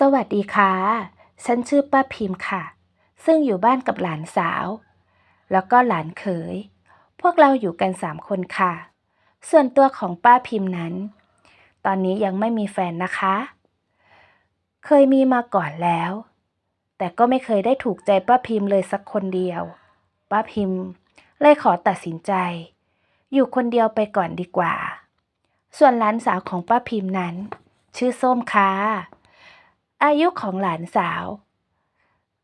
สวัสดีค่ะ ฉันชื่อป้าพิมพ์ค่ะ ซึ่งอยู่บ้านกับหลานสาว แล้วก็หลานเขย พวกเราอยู่กันสามคนค่ะ ส่วนตัวของป้าพิมพ์นั้น ตอนนี้ยังไม่มีแฟนนะคะ เคยมีมาก่อนแล้ว แต่ก็ไม่เคยได้ถูกใจป้าพิมพ์เลยสักคนเดียว ป้าพิมพ์เลยขอตัดสินใจ อยู่คนเดียวไปก่อนดีกว่า ส่วนหลานสาวของป้าพิมพ์นั้น ชื่อส้มค่ะ อายุของหลานสาว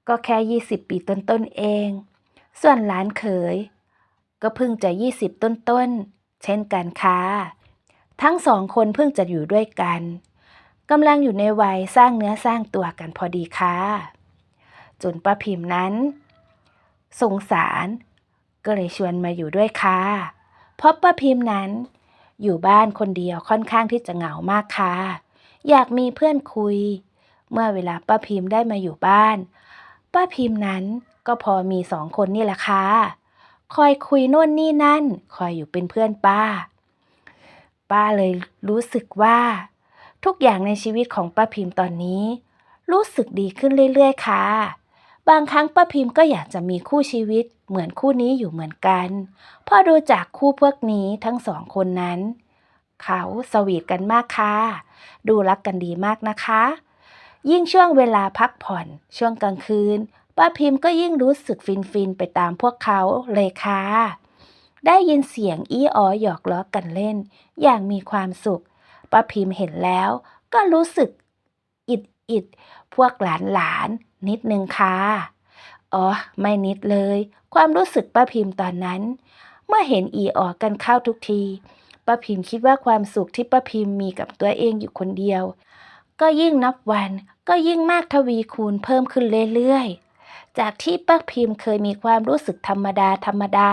ก็แค่ 20 ปีต้นๆเอง ส่วนหลานเขย ก็เพิ่งจะ 20 ต้นๆ เช่นกันค่ะทั้งสองคนเพิ่งจะอยู่ด้วยกันกำลังอยู่ในวัยสร้างเนื้อสร้างตัวกันพอดีค่ะจนป้าพิมพ์นั้น สงสารก็เลยชวนมาอยู่ด้วยค่ะเพราะป้าพิมพ์นั้น อยู่บ้านคนเดียวค่อนข้างที่จะเหงามากค่ะอยากมีเพื่อนคุย เมื่อเวลาป้าพิมพ์ได้มาอยู่บ้าน ป้าพิมพ์นั้นก็พอมีสองคนนี่แหละค่ะคอยคุยโน่นนี่นั่น คอยอยู่เป็นเพื่อนป้า ป้าเลยรู้สึกว่า ทุกอย่างในชีวิตของป้าพิมพ์ตอนนี้ รู้สึกดีขึ้นเรื่อยๆค่ะ บางครั้งป้าพิมพ์ก็อยากจะมีคู่ชีวิตเหมือนคู่นี้อยู่เหมือนกันเพอดูจากคู่พวกนี้ทั้งสองคนนั้น เขาสวีทกันมากค่ะ ดูรักกันดีมากนะคะ ยิ่งช่วงเวลาพักผ่อน ช่วงกลางคืน ป้าพิมพ์ก็ยิ่งรู้สึกฟินฟินๆไปตามพวกเขาเลยค่ะ ได้ยินเสียงอี้ออหยอกล้อกันเล่น อย่างมีความสุข ป้าพิมพ์เห็นแล้ว ก็รู้สึกอิดอิดพวกหลานหลานนิดนึงค่ะ อ๋อ ไม่นิดเลย ความรู้สึกป้าพิมพ์ตอนนั้น เมื่อเห็นอีออกันเข้าทุกทีป้าพิมพ์คิดว่าความสุขที่ป้าพิมพ์มีกับตัวเองอยู่คนเดียว ก็ยิ่งนับวัน ก็ยิ่งมากทวีคูณเพิ่มขึ้นเรื่อยๆ จากที่ป้าพิมพ์เคยมีความรู้สึกธรรมดาธรรมดา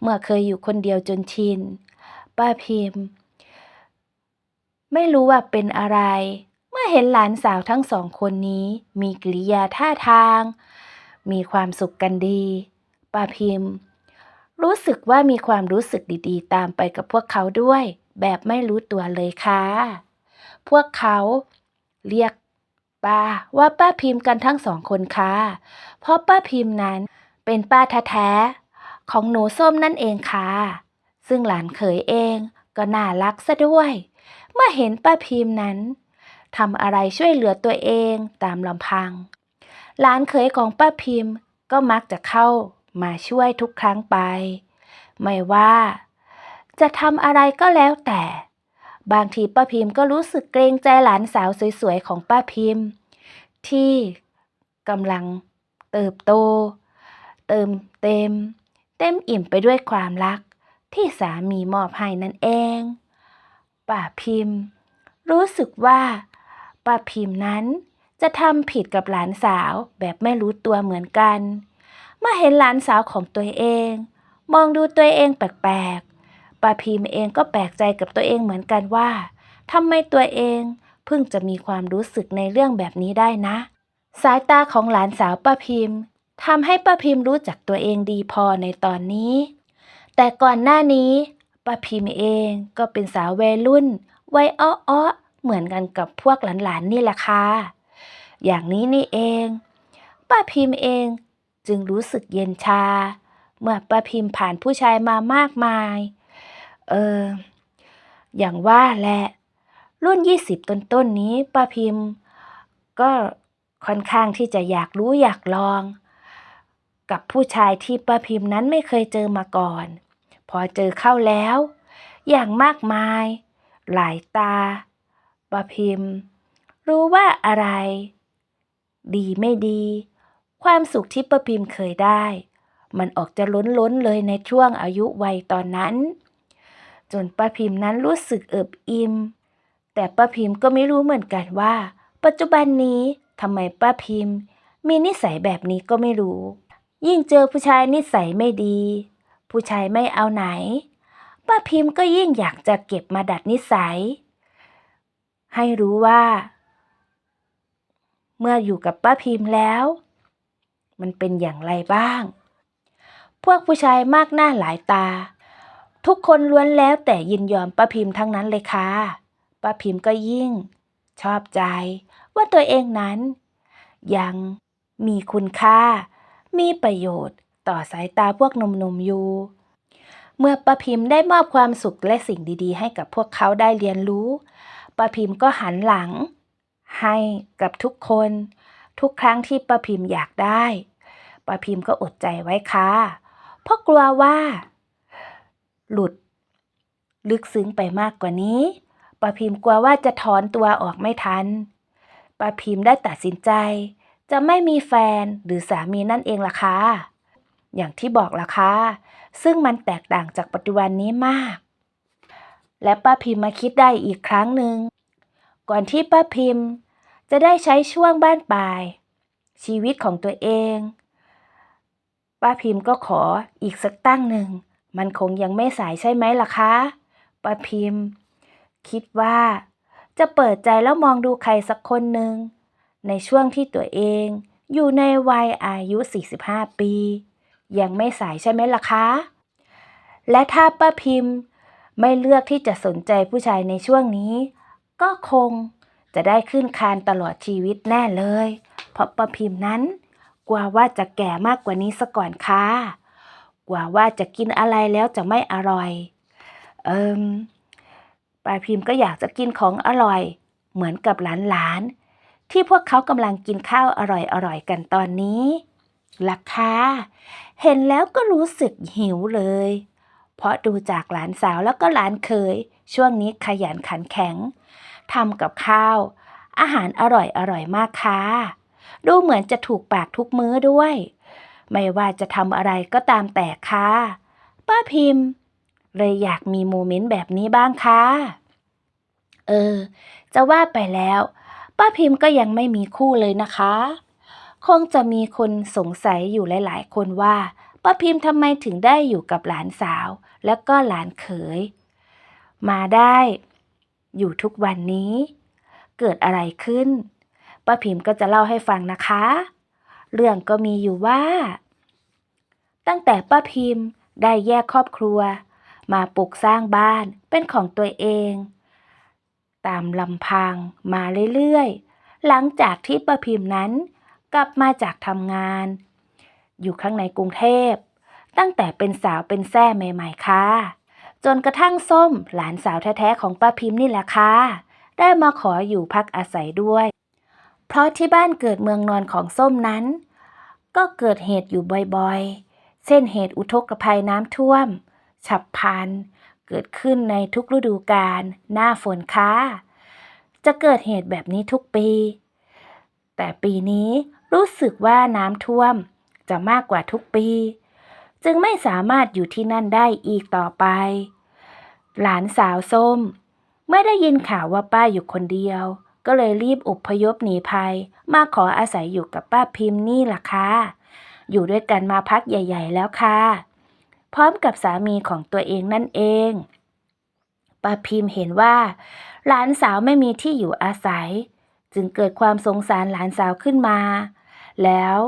เมื่อเคยอยู่คนเดียวจนชิน ป้าพิมพ์ ไม่รู้ว่าเป็นอะไร เมื่อเห็นหลานสาวทั้งสองคนนี้ มีกิริยาท่าทาง มีความสุขกันดี ป้าพิมพ์ รู้สึกว่ามีความรู้สึกดีๆ ตามไปกับพวกเขาด้วย แบบไม่รู้ตัวเลยค่ะ พวกเขาเรียก ป้าว่าป้าพิมพ์กันทั้งสองคนค่ะ เพราะป้าพิมพ์นั้นเป็นป้าแท้ๆของหนูส้มนั่นเองค่ะ ซึ่งหลานเขยเองก็น่ารักซะด้วย เมื่อเห็นป้าพิมพ์นั้นทำอะไรช่วยเหลือตัวเองตามลำพัง หลานเขยของป้าพิมพ์ก็มักจะเข้ามาช่วยทุกครั้งไป ไม่ว่าจะทำอะไรก็แล้วแต่ บางทีป้าพิมพ์ก็รู้สึกเกรงใจหลานสาวสวยๆของป้าพิมพ์ ที่กำลังเติบโต เติมเต็ม เต็มอิ่มไปด้วยความรัก ที่สามีมอบให้นั่นเอง ป้าพิมพ์ รู้สึกว่าป้าพิมพ์นั้นจะทำผิดกับหลานสาวแบบไม่รู้ตัวเหมือนกัน เมื่อเห็นหลานสาวของตัวเอง มองดูตัวเองแปลก ป้าพิมเองก็แปลกใจกับตัวเองเหมือนกันว่าทำไมตัวเองเพิ่งจะมีความรู้สึกในเรื่องแบบนี้ได้นะ สายตาของหลานสาวป้าพิมทำให้ป้าพิมรู้จักตัวเองดีพอในตอนนี้ แต่ก่อนหน้านี้ป้าพิมเองก็เป็นสาววัยรุ่นวัยอ้อๆเหมือนกันกับพวกหลานๆนี่แหละค่ะ อย่างนี้นี่เอง ป้าพิมพ์เองจึงรู้สึกเย็นชา เมื่อป้าพิมพ์ผ่านผู้ชายมามากมาย เออ อย่างว่าแหละ รุ่น 20 ต้นๆนนี้ป้าพิมพ์ ก็ค่อนข้างที่จะอยากรู้อยากลอง กับผู้ชายที่ป้าพิมพ์นั้นไม่เคยเจอมาก่อน พอเจอเข้าแล้ว อย่างมากมาย หลายตาป้าพิมพ์ รู้ว่าอะไร ดีไม่ดี ความสุขที่ป้าพิมพ์เคยได้ มันออกจะล้นล้นเลยในช่วงอายุวัยตอนนั้น จนป้าพิมพ์นั้นรู้สึกเอิบอิ่มแต่ป้าพิมพ์ก็ไม่รู้เหมือนกันว่า ปัจจุบันนี้ทำไมป้าพิมพ์ มีนิสัยแบบนี้ก็ไม่รู้ ยิ่งเจอผู้ชายนิสัยไม่ดี ผู้ชายไม่เอาไหน ป้าพิมพ์ก็ยิ่งอยากจะเก็บมาดัดนิสัย ให้รู้ว่า เมื่ออยู่กับป้าพิมพ์แล้ว มันเป็นอย่างไรบ้าง พวกผู้ชายมากหน้าหลายตา ทุกคนล้วนแล้วแต่ยินยอมป้าพิมพ์ทั้งนั้นเลยค่ะป้าพิมพ์ก็ยิ่ง ชอบใจ ว่าตัวเองนั้น ยังมีคุณค่า มีประโยชน์ต่อสายตาพวกหนุ่มๆอยู่ เมื่อป้าพิมพ์ได้มอบความสุขและสิ่งดีๆ ให้กับพวกเขาได้เรียนรู้ป้าพิมพ์ก็หันหลัง ให้กับทุกคน ทุกครั้งที่ป้าพิมพ์อยากได้ป้าพิมพ์ก็อดใจไว้ค่ะเพราะกลัวว่า หลุด ลึกซึ้งไปมากกว่านี้ป้าพิมพ์กลัวว่าจะถอนตัวออกไม่ทันป้าพิมพ์ได้ตัดสินใจ จะไม่มีแฟนหรือสามีนั่นเองล่ะค่ะอย่างที่บอกล่ะค่ะซึ่งมันแตกต่างจากปัจจุบันนี้มาก และป้าพิมพ์มาคิดได้อีกครั้งหนึ่งก่อนที่ป้าพิมพ์จะได้ใช้ช่วงบ้านปลาย ชีวิตของตัวเอง ป้าพิมพ์ก็ขออีกสักตั้งหนึ่ง มันคงยังไม่สายใช่ไหมล่ะคะป้าพิมพ์ คิดว่า จะเปิดใจแล้วมองดูใครสักคนหนึ่ง ในช่วงที่ตัวเองอยู่ในวัยอายุ 45 ปี ยังไม่สายใช่ไหมล่ะคะ และถ้าป้าพิมพ์ ไม่เลือกที่จะสนใจผู้ชายในช่วงนี้ ก็คงจะได้ขึ้นคานตลอดชีวิตแน่เลย เพราะป้าพิมพ์นั้น กลัวว่าจะแก่มากกว่านี้ซะก่อนค่ะ กลัวว่าจะกินอะไรแล้วจะไม่อร่อย เอิมป้าพิมพ์ก็อยากจะกินของอร่อย เหมือนกับหลานๆ ที่พวกเขากำลังกินข้าวอร่อยๆ กันตอนนี้ล่ะค่ะเห็นแล้วก็รู้สึกหิวเลย เพราะดูจากหลานสาวแล้วก็หลานเคย ช่วงนี้ขยันขันแข็งทำกับข้าว อาหารอร่อยอร่อยมากค่ะ ดูเหมือนจะถูกปากทุกมื้อด้วย ไม่ว่าจะทำอะไรก็ตามแต่ค่ะ ป้าพิมพ์ เลยอยากมีโมเมนต์แบบนี้บ้างค่ะ เออ จะว่าไปแล้ว ป้าพิมพ์ก็ยังไม่มีคู่เลยนะคะ คงจะมีคนสงสัยอยู่หลาย ๆ คนว่าป้าพิมพ์ทำไมถึงได้อยู่กับหลานสาว แล้วก็หลานเขย มาได้ อยู่ทุกวันนี้ เกิดอะไรขึ้นป้าพิมพ์ก็จะเล่าให้ฟังนะคะ เรื่องก็มีอยู่ว่า ตั้งแต่ป้าพิมพ์ได้แยกครอบครัว มาปลูกสร้างบ้านเป็นของตัวเอง ตามลำพังมาเรื่อยๆ หลังจากที่ป้าพิมพ์นั้น กลับมาจากทำงาน อยู่ข้างในกรุงเทพ ตั้งแต่เป็นสาวเป็นแซ่ใหม่ๆค่ะจนกระทั่งส้มหลานสาวแท้ๆของป้าพิมพ์นี่แหละค่ะได้มาขออยู่พักอาศัยด้วย เพราะที่บ้านเกิดเมืองนอนของส้มนั้น ก็เกิดเหตุอยู่บ่อยๆ เช่นเหตุอุทกภัยน้ำท่วม ฉับพลัน เกิดขึ้นในทุกฤดูกาลหน้าฝนค่ะจะเกิดเหตุแบบนี้ทุกปี แต่ปีนี้รู้สึกว่าน้ำท่วมจะมากกว่าทุกปี จึงไม่สามารถอยู่ที่นั่นได้อีกต่อไป หลานสาวส้ม เมื่อได้ยินข่าวว่าป้าอยู่คนเดียว ก็เลยรีบอพยพหนีภัย มาขออาศัยอยู่กับป้าพิมพ์นี่ล่ะค่ะ อยู่ด้วยกันมาพักใหญ่ ๆ แล้วค่ะ พร้อมกับสามีของตัวเองนั่นเองป้าพิมพ์เห็นว่าหลานสาวไม่มีที่อยู่อาศัย จึงเกิดความสงสารหลานสาวขึ้นมา แล้ว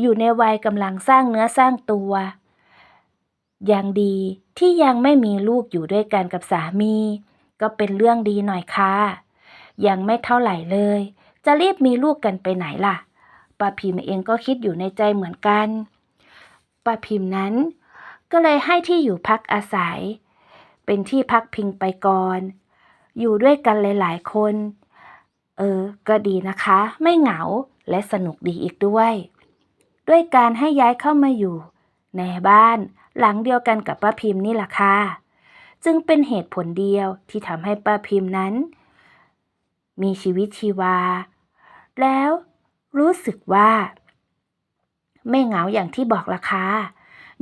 อยู่ในวัยกำลังสร้างเนื้อสร้างตัวยังดีที่ยังไม่มีลูกอยู่ด้วยกันกับสามี ก็เป็นเรื่องดีหน่อยค่ะ ยังไม่เท่าไหร่เลย จะรีบมีลูกกันไปไหนล่ะ ป้าพิมพ์เองก็คิดอยู่ในใจเหมือนกันป้าพิมพ์นั้น ก็เลยให้ที่อยู่พักอาศัย เป็นที่พักพิงไปก่อน อยู่ด้วยกันหลาย ๆ คน เออ ก็ดีนะคะ ไม่เหงาและสนุกดีอีกด้วย ด้วยการให้ย้ายเข้ามาอยู่ ในบ้านหลังเดียวกันกับป้าพิมพ์นี่แหละค่ะ จึงเป็นเหตุผลเดียวที่ทำให้ป้าพิมพ์นั้น มีชีวิตชีวา แล้ว รู้สึกว่า ไม่เหงาอย่างที่บอกล่ะค่ะ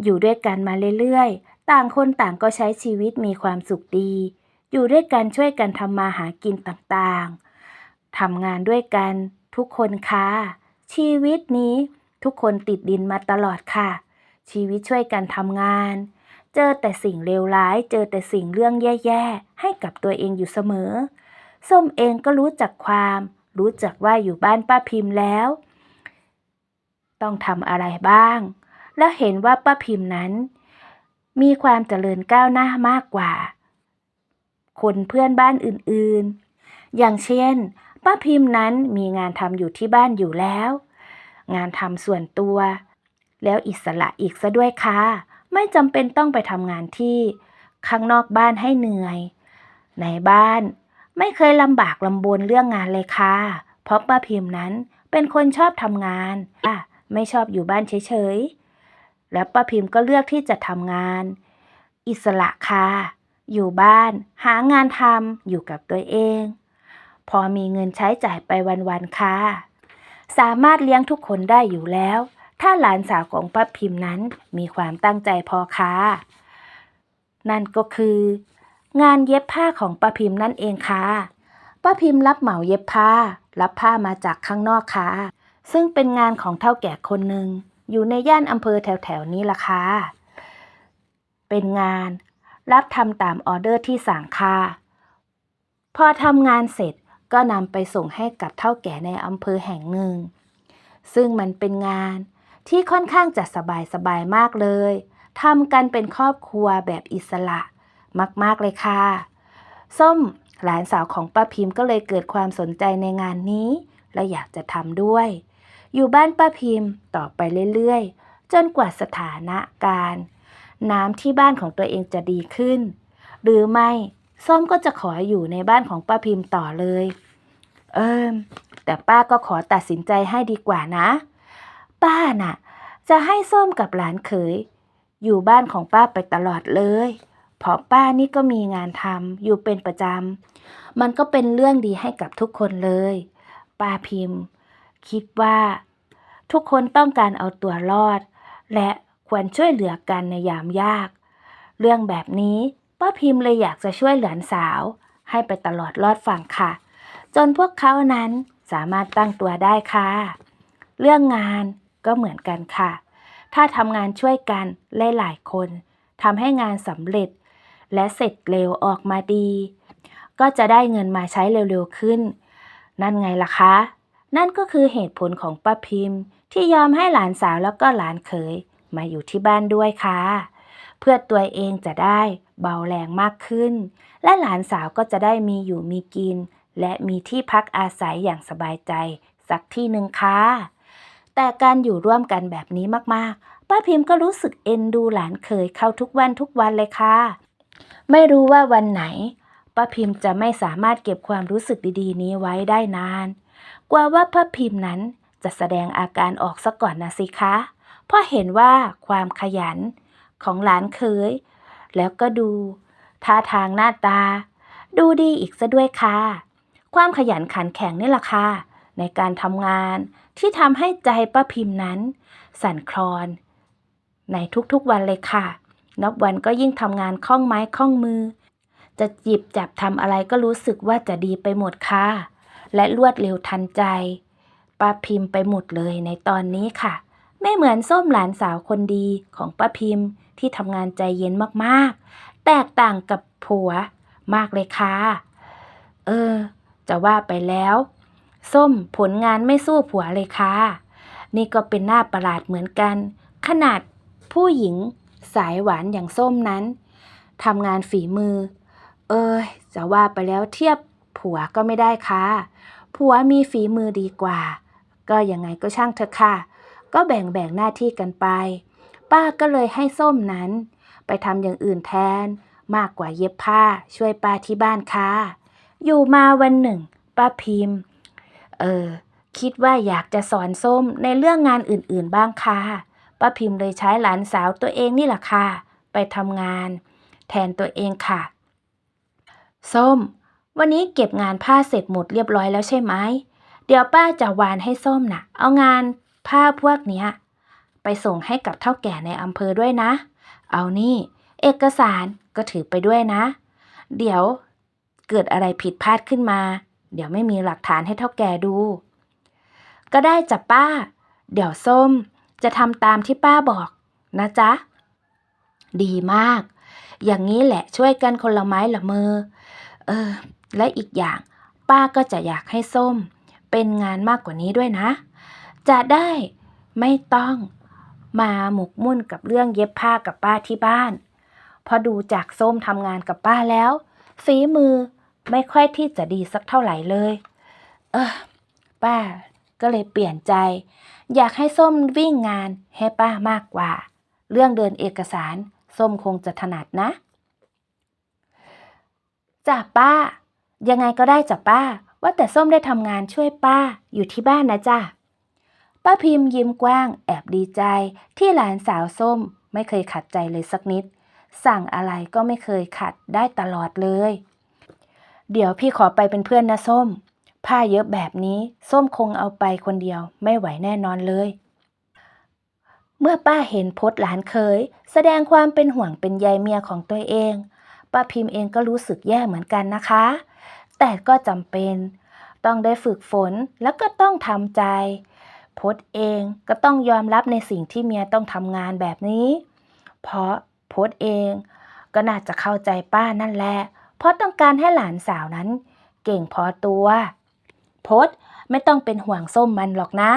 อยู่ด้วยกันมาเรื่อยๆ ต่างคนต่างก็ใช้ชีวิตมีความสุขดี อยู่ด้วยกันช่วยกันทำมาหากินต่างๆทำงานด้วยกันทุกคนค่ะ ชีวิตนี้ทุกคนติดดินมาตลอดค่ะ ชีวิตช่วยกันทำงาน เจอแต่สิ่งเลวร้าย เจอแต่สิ่งเรื่องแย่ๆ ให้กับตัวเองอยู่เสมอ ส้มเองก็รู้จักความ รู้จักว่าอยู่บ้านป้าพิมพ์แล้ว ต้องทำอะไรบ้าง แล้วเห็นว่าป้าพิมพ์นั้น มีความเจริญก้าวหน้ามากกว่า คนเพื่อนบ้านอื่นๆ อย่างเช่น ป้าพิมพ์นั้นมีงานทำอยู่ที่บ้านอยู่แล้ว งานทำส่วนตัว แล้วอิสระอีกซะด้วยค่ะ ไม่จำเป็นต้องไปทำงานที่ข้างนอกบ้านให้เหนื่อย ในบ้าน ไม่เคยลำบากลำบนเรื่องงานเลยค่ะ เพราะป้าพิมพ์นั้นเป็นคนชอบทำงานอะไม่ชอบอยู่บ้านเฉยๆ แล้วป้าพิมพ์ก็เลือกที่จะทำงาน อิสระค่ะ อยู่บ้าน หางานทำอยู่กับตัวเอง พอมีเงินใช้จ่ายไปวันๆค่ะ สามารถเลี้ยงทุกคนได้อยู่แล้ว ถ้าหลานสาวของป้าพิมพ์นั้นมีความตั้งใจพอค่ะ นั่นก็คือ งานเย็บผ้าของป้าพิมพ์นั่นเองค่ะป้าพิมพ์รับเหมาเย็บผ้า รับผ้ามาจากข้างนอกค่ะ ซึ่งเป็นงานของเท่าแก่คนหนึ่งอยู่ในย่านอำเภอแถวๆนี้ล่ะค่ะ เป็นงานรับทำตามออเดอร์ที่สั่งค่ะพอทำงานเสร็จก็นำไปส่งให้กับเท่าแก่ในอำเภอแห่งหนึ่ง ซึ่งมันเป็นงานที่ค่อนข้างจะสบายๆมากเลยทำกันเป็นครอบครัวแบบอิสระ มาก ๆ เลยค่ะ ส้มหลานสาวของป้าพิมพ์ก็เลยเกิดความสนใจในงานนี้ และอยากจะทำด้วย อยู่บ้านป้าพิมพ์ต่อไปเรื่อยๆ จนกว่าสถานะการ น้ำที่บ้านของตัวเองจะดีขึ้น หรือไม่ ส้มก็จะขออยู่ในบ้านของป้าพิมพ์ต่อเลย เอิมแต่ป้าก็ขอตัดสินใจให้ดีกว่านะ ป้าน่ะ จะให้ส้มกับหลานเขย อยู่บ้านของป้าไปตลอดเลย เพราะป้านี่ก็มีงานทำอยู่เป็นประจำ มันก็เป็นเรื่องดีให้กับทุกคนเลย ป้าพิมพ์ คิดว่า ทุกคนต้องการเอาตัวรอด และควรช่วยเหลือกันในยามยาก เรื่องแบบนี้ป้าพิมพ์เลยอยากจะช่วยเหลานสาว ให้ไปตลอดรอดฝั่งค่ะ จนพวกเขานั้นสามารถตั้งตัวได้ค่ะ เรื่องงานก็เหมือนกันค่ะ ถ้าทำงานช่วยกันหลายๆคนทำให้งานสำเร็จ และเสร็จเร็วออกมาดี ก็จะได้เงินมาใช้เร็วๆขึ้น นั่นไงล่ะคะ นั่นก็คือเหตุผลของป้าพิมพ์ ที่ยอมให้หลานสาวแล้วก็หลานเขยมาอยู่ที่บ้านด้วยค่ะ เพื่อตัวเองจะได้เบาแรงมากขึ้น และหลานสาวก็จะได้มีอยู่มีกิน และมีที่พักอาศัยอย่างสบายใจ สักที่หนึ่งค่ะแต่การอยู่ร่วมกันแบบนี้มากๆป้าพิมพ์ก็รู้สึกเอ็นดูหลานเขยเข้าทุกวันทุกวันเลยค่ะ ไม่รู้ว่าวันไหนป้าพิมพ์จะไม่สามารถเก็บความรู้สึกดีๆ นี้ไว้ได้นาน กว่าว่าป้าพิมพ์นั้นจะแสดงอาการออกซะก่อนนะสิคะ เพราะเห็นว่าความขยันของหลานเคย แล้วก็ดูท่าทางหน้าตา ดูดีอีกซะด้วยค่ะ ความขยันขันแข็งนี่แหละค่ะ ในการทำงานที่ทำให้ใจป้าพิมพ์นั้น สั่นคลอน ในทุกๆวันเลยค่ะ นับวันก็ยิ่งทำงานคล่องไม้คล่องมือ จะหยิบจับทำอะไรก็รู้สึกว่าจะดีไปหมดค่ะ และรวดเร็วทันใจป้าพิมพ์ไปหมดเลยในตอนนี้ค่ะ ไม่เหมือนส้มหลานสาวคนดีของป้าพิมพ์ที่ทำงานใจเย็นมากๆ แตกต่างกับผัวมากเลยค่ะ เออ จะว่าไปแล้ว ส้มผลงานไม่สู้ผัวเลยค่ะ นี่ก็เป็นหน้าประหลาดเหมือนกัน ขนาดผู้หญิง สายหวานอย่างส้มนั้นทำงานฝีมือ เอ้ยจะว่าไปแล้วเทียบผัวก็ไม่ได้ค่ะ ผัวมีฝีมือดีกว่า ก็ยังไงก็ช่างเถอะค่ะ ก็แบ่งแบ่งหน้าที่กันไป ป้าก็เลยให้ส้มนั้น ไปทำอย่างอื่นแทน มากกว่าเย็บผ้าช่วยป้าที่บ้านค่ะ อยู่มาวันหนึ่ง ป้าพิมพ์ เออคิดว่าอยากจะสอนส้มในเรื่องงานอื่นๆบ้างค่ะ ป้าพิมพ์เลยใช้หลานสาวตัวเองนี่แหละค่ะ ไปทำงาน แทนตัวเองค่ะ ส้ม วันนี้เก็บงานผ้าเสร็จหมดเรียบร้อยแล้วใช่ไหม เดี๋ยวป้าจะวานให้ส้มน่ะ เอางานผ้าพวกเนี้ย ไปส่งให้กับเท่าแก่ในอำเภอด้วยนะ เอานี่ เอกสารก็ถือไปด้วยนะ เดี๋ยวเกิดอะไรผิดพลาดขึ้นมา เดี๋ยวไม่มีหลักฐานให้เท่าแก่ดู ก็ได้จ้ะป้า เดี๋ยวส้ม จะทำตามที่ป้าบอกนะจ๊ะ ดีมาก อย่างนี้แหละช่วยกันคนละไม้ละมือ เออ และอีกอย่าง ป้าก็จะอยากให้ส้ม เป็นงานมากกว่านี้ด้วยนะ จะได้ไม่ต้องมาหมกมุ่นกับเรื่องเย็บผ้ากับป้าที่บ้าน พอดูจากส้มทำงานกับป้าแล้ว ฝีมือไม่ค่อยที่จะดีสักเท่าไหร่เลย เออ ป้า ก็เลยเปลี่ยนใจ อยากให้ส้มวิ่งงานให้ป้ามากกว่า เรื่องเดินเอกสาร ส้มคงจะถนัดนะจ้ะป้า ยังไงก็ได้จ้ะป้า ว่าแต่ส้มได้ทำงานช่วยป้าอยู่ที่บ้านนะจ้ะป้าพิมพ์ยิ้มกว้างแอบดีใจ ที่หลานสาวส้มไม่เคยขัดใจเลยสักนิด สั่งอะไรก็ไม่เคยขัดได้ตลอดเลย เดี๋ยวพี่ขอไปเป็นเพื่อนนะส้ม ผ้าเยอะแบบนี้ส้มคงเอาไปคนเดียวไม่ไหวแน่นอนเลย เมื่อป้าเห็นพจน์หลานเคย แสดงความเป็นห่วงเป็นใยเมียของตัวเอง ป้าพิมพ์เองก็รู้สึกแย่เหมือนกันนะคะ แต่ก็จำเป็น ต้องได้ฝึกฝนแล้วก็ต้องทำใจพจน์เองก็ต้องยอมรับในสิ่งที่เมียต้องทำงานแบบนี้ เพราะพจน์เองก็น่าจะเข้าใจป้านั่นแหละ เพราะต้องการให้หลานสาวนั้นเก่งพอตัว พจน์ไม่ต้องเป็นห่วงส้มมันหรอกนะ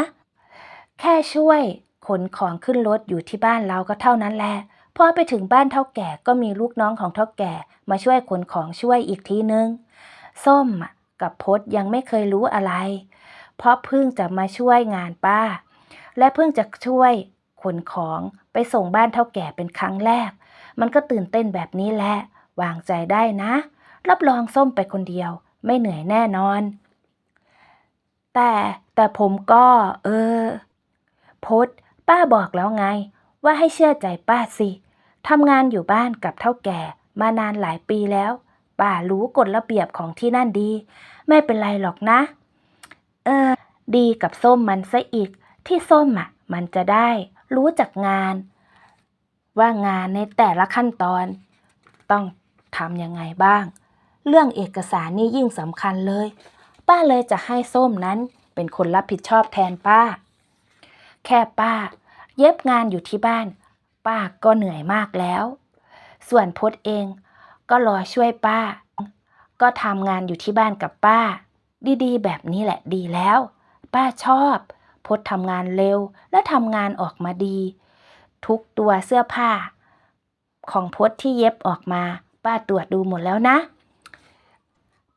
แค่ช่วยขนของขึ้นรถอยู่ที่บ้านเราก็เท่านั้นแหละพอไปถึงบ้านเท่าแก่ก็มีลูกน้องของเท่าแก่ มาช่วยขนของช่วยอีกทีนึง ส้มกับพจน์ยังไม่เคยรู้อะไร เพราะเพิ่งจะมาช่วยงานป้า และเพิ่งจะช่วยขนของไปส่งบ้านเท่าแก่เป็นครั้งแรก มันก็ตื่นเต้นแบบนี้แหละ วางใจได้นะ รับรองส้มไปคนเดียว ไม่เหนื่อยแน่นอน แต่แต่ผมก็ เออพดป้าบอกแล้วไง ว่าให้เชื่อใจป้าสิทำงานอยู่บ้านกับเท่าแก่มานานหลายปีแล้ว ป้ารู้กฎระเบียบของที่นั่นดี ไม่เป็นไรหรอกนะ เออ ดีกับส้มมันซะอีก ที่ส้มอะ มันจะได้ รู้จักงาน ว่างานในแต่ละขั้นตอน ต้องทำยังไงบ้าง เรื่องเอกสารนี่ยิ่งสำคัญเลย ป้าเลยจะให้ส้มนั้นเป็นคนรับผิดชอบแทนป้า แค่ป้า เย็บงานอยู่ที่บ้าน ป้าก็เหนื่อยมากแล้ว ส่วนพดเองก็รอช่วยป้า ก็ทำงานอยู่ที่บ้านกับป้า ดีๆ แบบนี้แหละดีแล้ว ป้าชอบพดทำงานเร็วและทำงานออกมาดี ทุกตัวเสื้อผ้า ของพดที่เย็บออกมา ป้าตรวจดูหมดแล้วนะ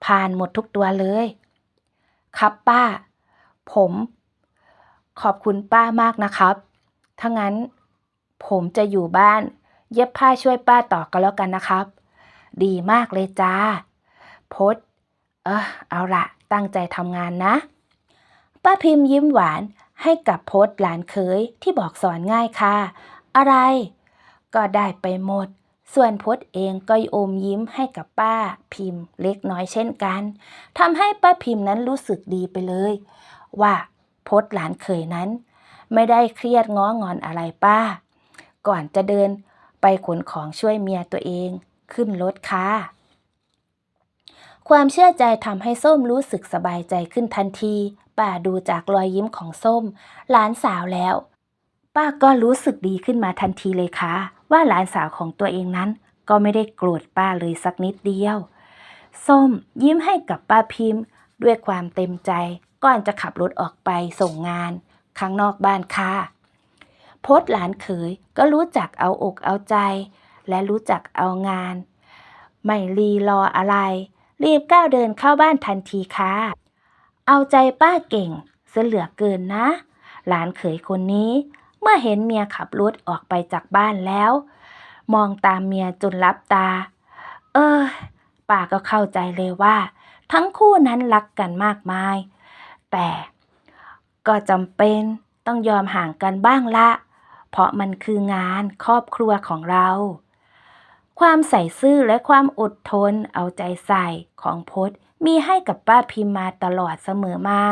ผ่านหมดทุกตัวเลย ครับป้า ผม ขอบคุณป้ามากนะครับ ถ้างั้น ผมจะอยู่บ้าน เย็บผ้าช่วยป้าต่อกันแล้วกันนะครับ ดีมากเลยจ้าพดเออเอาละตั้งใจทำงานนะ ป้าพิมพ์ยิ้มหวานให้กับพดหลานเคยที่บอกสอนง่ายค่ะ อะไร ก็ได้ไปหมด ส่วนพดเองก็อมยิ้มให้กับป้าพิมพ์ เล็กน้อยเช่นกันทำให้ป้าพิมพ์นั้นรู้สึกดีไปเลย ว่าพดหลานเคยนั้น ไม่ได้เครียดง้องอนอะไรป้า ก่อนจะเดินไปขนของช่วยเมียตัวเองขึ้นรถค่ะความเชื่อใจทำให้ส้มรู้สึกสบายใจขึ้นทันที ป้าดูจากรอยยิ้มของส้ม หลานสาวแล้ว ป้าก็รู้สึกดีขึ้นมาทันทีเลยค่ะว่าหลานสาวของตัวเองนั้น ก็ไม่ได้โกรธป้าเลยสักนิดเดียว ส้มยิ้มให้กับป้าพิมพ์ ด้วยความเต็มใจก่อนจะขับรถออกไปส่งงาน ข้างนอกบ้านค่ะพดหลานเขยก็รู้จักเอาอกเอาใจ และรู้จักเอางาน ไม่รีรออะไร รีบก้าวเดินเข้าบ้านทันทีค่ะ เอาใจป้าเก่งเสเหลือเกินนะ หลานเขยคนนี้ เมื่อเห็นเมียขับรถออกไปจากบ้านแล้ว มองตามเมียจนลับตา เออป้าก็เข้าใจเลยว่า ทั้งคู่นั้นรักกันมากมาย แต่ก็จำเป็นต้องยอมห่างกันบ้างละ เพราะมันคืองานครอบครัวของเรา ความใส่ซื่อและความอดทนเอาใจใส่ของพจน์มีให้กับป้าพิมมาตลอดเสมอมา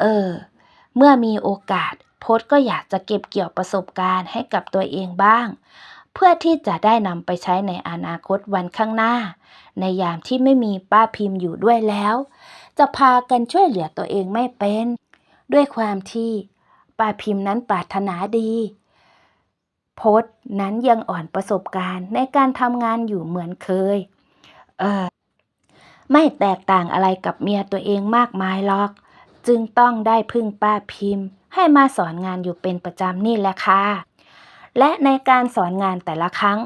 เออ เมื่อมีโอกาส พจน์ก็อยากจะเก็บเกี่ยวประสบการณ์ให้กับตัวเองบ้าง เพื่อที่จะได้นำไปใช้ในอนาคตวันข้างหน้า ในยามที่ไม่มีป้าพิมพ์อยู่ด้วยแล้ว จะพากันช่วยเหลือตัวเองไม่เป็น ด้วยความที่ป้าพิมพ์นั้นปรารถนาดีโพสต์นั้นยังอ่อนประสบการณ์ในการทำงานอยู่เหมือนเคย เออไม่แตกต่างอะไรกับเมียตัวเองมากมายหรอก จึงต้องได้พึ่งป้าพิมพ์ ให้มาสอนงานอยู่เป็นประจำนี่แหละค่ะ และในการสอนงานแต่ละครั้ง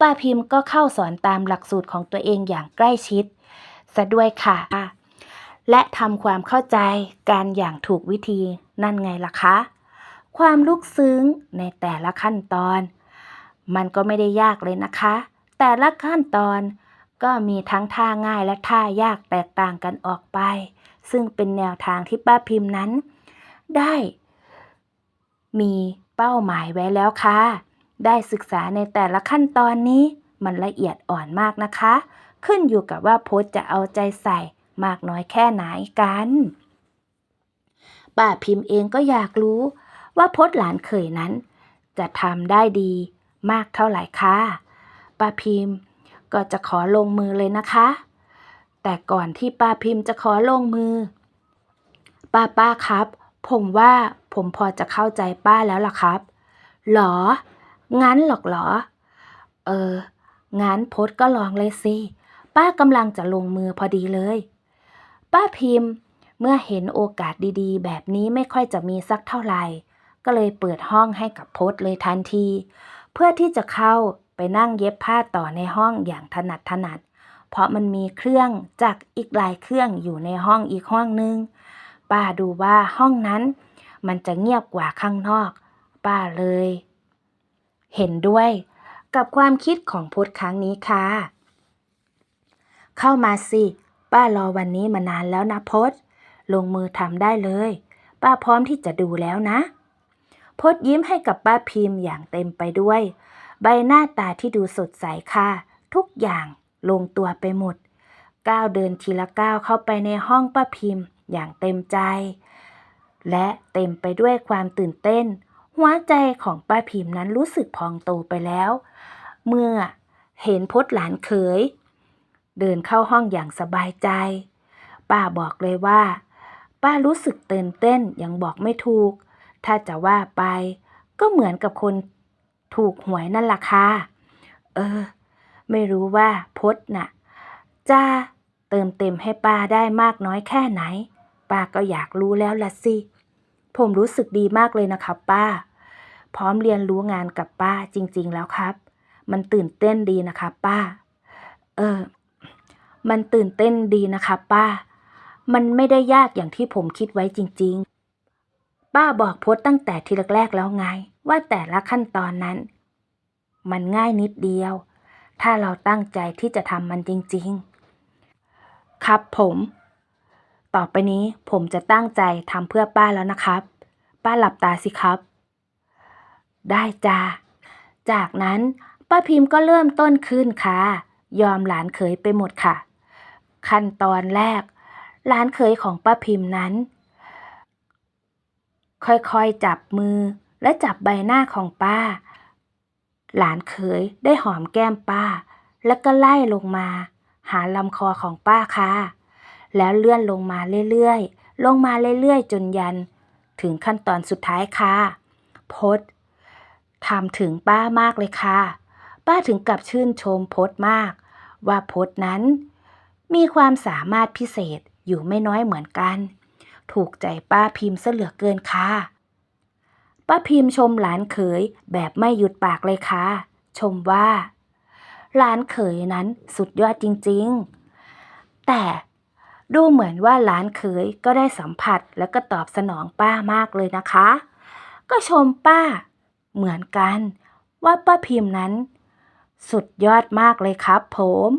ป้าพิมพ์ก็เข้าสอนตามหลักสูตรของตัวเองอย่างใกล้ชิดซะด้วยค่ะ และทำความเข้าใจการอย่างถูกวิธีนั่นไงล่ะคะ ความลึกซึ้งในแต่ละขั้นตอน มันก็ไม่ได้ยากเลยนะคะ แต่ละขั้นตอนก็มีทั้งท่าง่ายและท่ายากแตกต่างกันออกไป ซึ่งเป็นแนวทางที่ป้าพิมพ์นั้น ได้ มีเป้าหมายไว้แล้วค่ะ ได้ศึกษาในแต่ละขั้นตอนนี้ มันละเอียดอ่อนมากนะคะ ขึ้นอยู่กับว่าโพสจะเอาใจใส่มากน้อยแค่ไหนกันป้าพิมพ์เองก็อยากรู้ ว่าโพสต์หลานเขยนั้น จะทำได้ดีมากเท่าไหร่ค่ะป้าพิมพ์ก็จะขอลงมือเลยนะคะ แต่ก่อนที่ป้าพิมพ์จะขอลงมือ ป้าป้าครับ ผมว่าผมพอจะเข้าใจป้าแล้วล่ะครับ หรอ งั้นหรอกหรอ เออ งั้นพสต์ก็ลองเลยสิ ป้ากำลังจะลงมือพอดีเลย ป้าพิมพ์เมื่อเห็นโอกาสดีๆ แบบนี้ไม่ค่อยจะมีสักเท่าไหร่ ก็เลยเปิดห้องให้กับพสต์เลยทันที เพื่อที่จะเข้าไปนั่งเย็บผ้าต่อในห้องอย่างถนัดถนัด เพราะมันมีเครื่องจากอีกหลายเครื่องอยู่ในห้องอีกห้องนึง ป้าดูว่าห้องนั้น มันจะเงียบกว่าข้างนอก ป้าเลย เห็นด้วย กับความคิดของพุทธครั้งนี้ค่ะ เข้ามาสิ ป้ารอวันนี้มานานแล้วนะพศลงมือทำได้เลย ป้าพร้อมที่จะดูแล้วนะพศยิ้มให้กับป้าพิมพ์อย่างเต็มไปด้วย ใบหน้าตาที่ดูสดใสค่ะ ทุกอย่าง ลงตัวไปหมด ก้าวเดินทีละก้าวเข้าไปในห้องป้าพิมพ์ อย่างเต็มใจ และเต็มไปด้วยความตื่นเต้น หัวใจของป้าพิมพ์นั้นรู้สึกพองโตไปแล้ว เมื่อเห็นพจหลานเขย เดินเข้าห้องอย่างสบายใจ ป้าบอกเลยว่า ป้ารู้สึกตื่นเต้นยังบอกไม่ถูก ถ้าจะว่าไป ก็เหมือนกับคนถูกหวยนั่นล่ะค่ะเออ ไม่รู้ว่าพจน่ะจะเติมเต็มให้ป้าได้มากน้อยแค่ไหน ป้าก็อยากรู้แล้วละสิ ผมรู้สึกดีมากเลยนะครับป้า พร้อมเรียนรู้งานกับป้าจริง ๆ แล้วครับ มันตื่นเต้นดีนะครับป้า เออ มันตื่นเต้นดีนะครับป้า มันไม่ได้ยากอย่างที่ผมคิดไว้จริง ๆ ป้าบอกพจตั้งแต่ทีแรกๆแล้วไง ว่าแต่ละขั้นตอนนั้น มันง่ายนิดเดียว ถ้าเราตั้งใจที่จะทำมันจริงๆ ครับผม ต่อไปนี้ผมจะตั้งใจทำเพื่อป้าแล้วนะครับ ป้าหลับตาสิครับ ได้จ้า จากนั้นป้าพิมพ์ก็เริ่มต้นขึ้นค่ะ ยอมหลานเขยไปหมดค่ะ ขั้นตอนแรก หลานเขยของป้าพิมพ์นั้น ค่อยๆจับมือและจับใบหน้าของป้า หลานเขยได้หอมแก้มป้า แล้วก็ไล่ลงมา หาลำคอของป้าค่ะ แล้วเลื่อนลงมาเรื่อยๆ ลงมาเรื่อยๆ จนยัน ถึงขั้นตอนสุดท้ายค่ะ พดทำถึงป้ามากเลยค่ะ ป้าถึงกับชื่นชมพดมาก ว่าพดนั้น มีความสามารถพิเศษอยู่ไม่น้อยเหมือนกัน ถูกใจป้าพิมพ์ซะเหลือเกินค่ะ ป้าพิมพ์ชมหลานเขยแบบไม่หยุดปากเลยค่ะ ชมว่า หลานเขยนั้นสุดยอดจริงๆ แต่ดูเหมือนว่าหลานเขยก็ได้สัมผัสแล้วก็ตอบสนองป้ามากเลยนะคะ ก็ชมป้า เหมือนกันว่าป้าพิมพ์นั้น สุดยอดมากเลยครับผม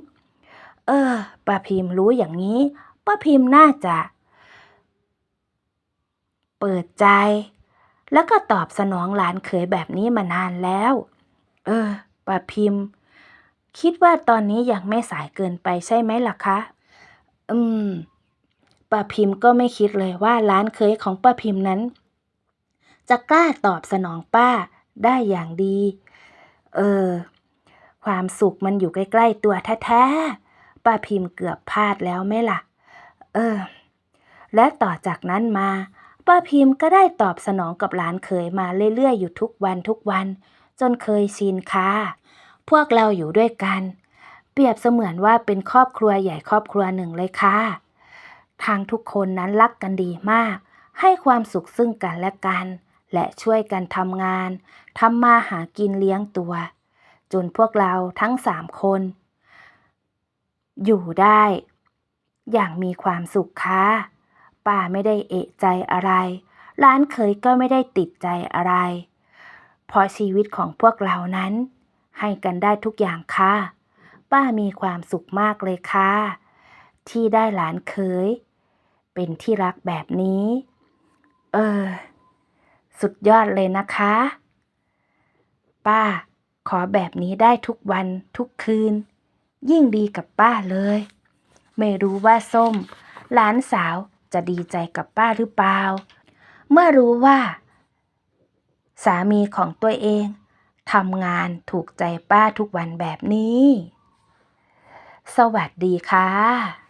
เออป้าพิมพ์รู้อย่างนี้ป้าพิมพ์น่าจะ เปิดใจ แล้วก็ตอบสนองหลานเขยแบบนี้มานานแล้ว เออป้าพิมพ์ คิดว่าตอนนี้ยังไม่สายเกินไปใช่ไหมล่ะคะ อืมป้าพิมพ์ก็ไม่คิดเลยว่าร้านเคยของป้าพิมพ์นั้น จะกล้าตอบสนองป้าได้อย่างดี เออ ความสุขมันอยู่ใกล้ ๆ ตัวแท้ๆป้าพิมพ์เกือบพลาดแล้วไหมล่ะ เออ และต่อจากนั้นมา ป้าพิมพ์ก็ได้ตอบสนองกับหลานเคยมาเรื่อยๆอยู่ทุกวันทุกวัน จนเคยชินค่ะ พวกเราอยู่ด้วยกัน เปรียบเสมือนว่าเป็นครอบครัวใหญ่ครอบครัวหนึ่งเลยค่ะ ทางทุกคนนั้นรักกันดีมาก ให้ความสุขซึ่งกันและกัน และช่วยกันทำงานทำมาหากินเลี้ยงตัว จนพวกเราทั้งสามคน อยู่ได้ อย่างมีความสุขค่ะ ป้าไม่ได้เอะใจอะไร ร้านเคยก็ไม่ได้ติดใจอะไร เพราะชีวิตของพวกเรานั้น ให้กันได้ทุกอย่างค่ะ ป้ามีความสุขมากเลยค่ะ ที่ได้หลานเคย เป็นที่รักแบบนี้ เออ สุดยอดเลยนะคะ ป้า ขอแบบนี้ได้ทุกวันทุกคืน ยิ่งดีกับป้าเลย ไม่รู้ว่าส้มหลานสาว จะดีใจกับป้าหรือเปล่า เมื่อรู้ว่า สามีของตัวเองทำงานถูกใจป้าทุกวันแบบนี้ สวัสดีค่ะ